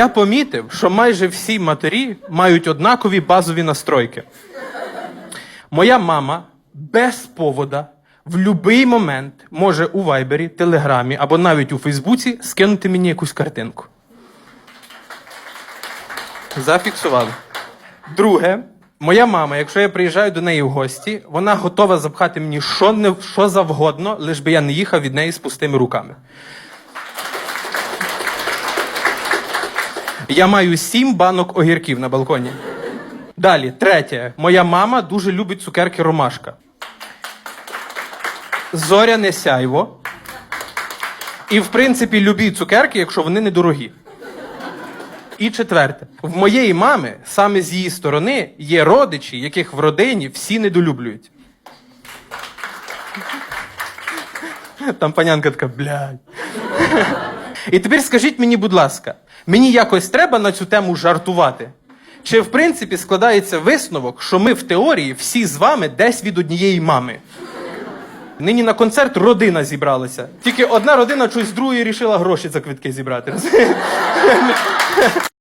Я помітив, що майже всі матері мають однакові базові настройки. Моя мама без повода в будь-який момент може у Вайбері, Телеграмі або навіть у Фейсбуці скинути мені якусь картинку. Зафіксували. Друге, моя мама, якщо я приїжджаю до неї в гості, вона готова запхати мені що, не, що завгодно, лиш би я не їхав від неї з пустими руками. Я маю сім банок огірків на балконі. Далі, третє. Моя мама дуже любить цукерки ромашка. Зоряне сяйво. І, в принципі, любі цукерки, якщо вони недорогі. І четверте. В моєї мами, саме з її сторони, є родичі, яких в родині всі недолюблюють. Там панянка така, блядь. І тепер скажіть мені, будь ласка, мені якось треба на цю тему жартувати? Чи в принципі складається висновок, що ми в теорії всі з вами десь від однієї мами? Нині на концерт родина зібралася. Тільки одна родина чогось з другої рішила гроші за квитки зібрати.